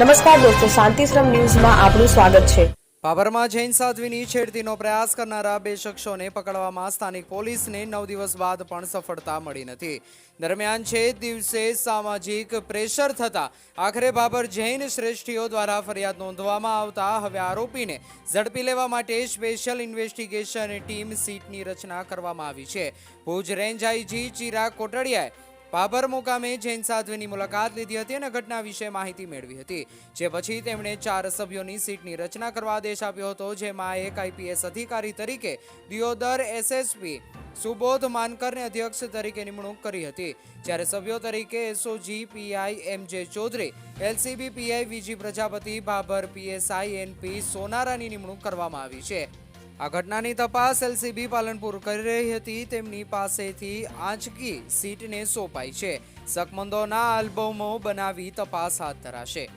નમસ્કાર દોસ્તો શાંતિશ્રમ ન્યૂઝમાં આપનું સ્વાગત છે. બાબરમાં જૈન સાધ્વીની છેડતીનો પ્રયાસ કરનારા બે શખ્સોને પકડવામાં સ્થાનિક પોલીસને નવ દિવસ બાદ પણ સફળતા મળી નથી. દરમિયાન છે, દિવસે સામાજિક પ્રેશર થતા આખરે બાબર જૈન શ્રેષ્ઠીઓ દ્વારા ફરિયાદ નોંધવામાં આવતા હવે આરોપીને ઝડપી લેવા માટે સ્પેશિયલ ઇન્વેસ્ટિગેશન ટીમ સીટની રચના કરવામાં આવી છે. ભુજ રેન્જ આઈજી ચિરાગ કોટડિયાએ બાબર મુકામે જૈન સાધ્વીની મુલાકાત લીધી હતી અને ઘટના વિશે માહિતી મેળવી હતી. જે પછી તેમણે ચાર સભ્યોની સીટની રચના કરવા આદેશ આપ્યો હતો, જેમાં એક આઈપીએસ અધિકારી તરીકે દિયોદર એસએસપી સુબોધ માનકરને અધ્યક્ષ તરીકે નિમણૂક કરી હતી. જ્યારે સભ્યો તરીકે SOG PI M J Chaudhary, LCB PI V G Prajapati, Babar PSI NP સોનારાની નિમણૂક કરવામાં આવી છે. આ ઘટનાની તપાસ એલસીબી પાલનપુર કરી રહી હતી. તેમની પાસેથી આંચકી સીટને સોંપાઈ છે. સકમંદોના આલ્બમો બનાવી તપાસ હાથ ધરાશે.